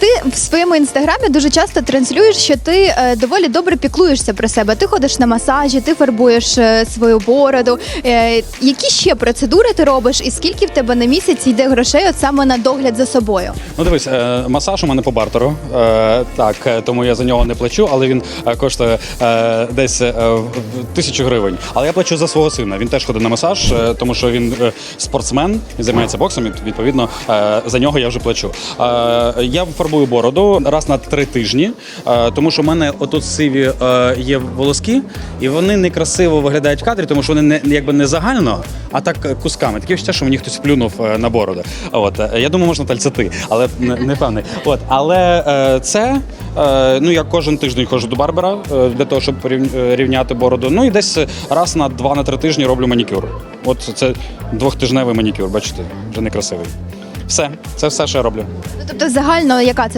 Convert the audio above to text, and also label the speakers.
Speaker 1: Ти в своєму інстаграмі дуже часто транслюєш, що ти е, доволі добре піклуєшся про себе. Ти ходиш на масажі, ти фарбуєш е, свою бороду. Е, які ще процедури ти робиш, і скільки в тебе на місяць йде грошей от саме на догляд за собою?
Speaker 2: Ну дивись, е, масаж у мене по бартеру. Е, так, е, тому я за нього не плачу, але він е, коштує е, десь е, в- тисячу гривень. Але я плачу за свого сина. Він теж ходить на масаж, е, тому що він е, спортсмен, він займається боксом. і, Відповідно, е, за нього я вже плачу. Е, я фарбую бороду раз на три тижні, е, тому що в мене отут сиві е, є волоски, і вони некрасиво виглядають в кадрі, тому що вони не якби не загально, а так кусками. Таке відчуття, що мені хтось плюнув е, на бороду. От я думаю, можна тальцяти, але не, певний. От, але це ну я кожен тиждень ходжу до барбера для того, щоб рівняти бороду. Ну і десь раз на два на три тижні роблю манікюр. От це двохтижневий манікюр, бачите, вже некрасивий. Все, це все, що я роблю.
Speaker 1: Ну тобто загально яка це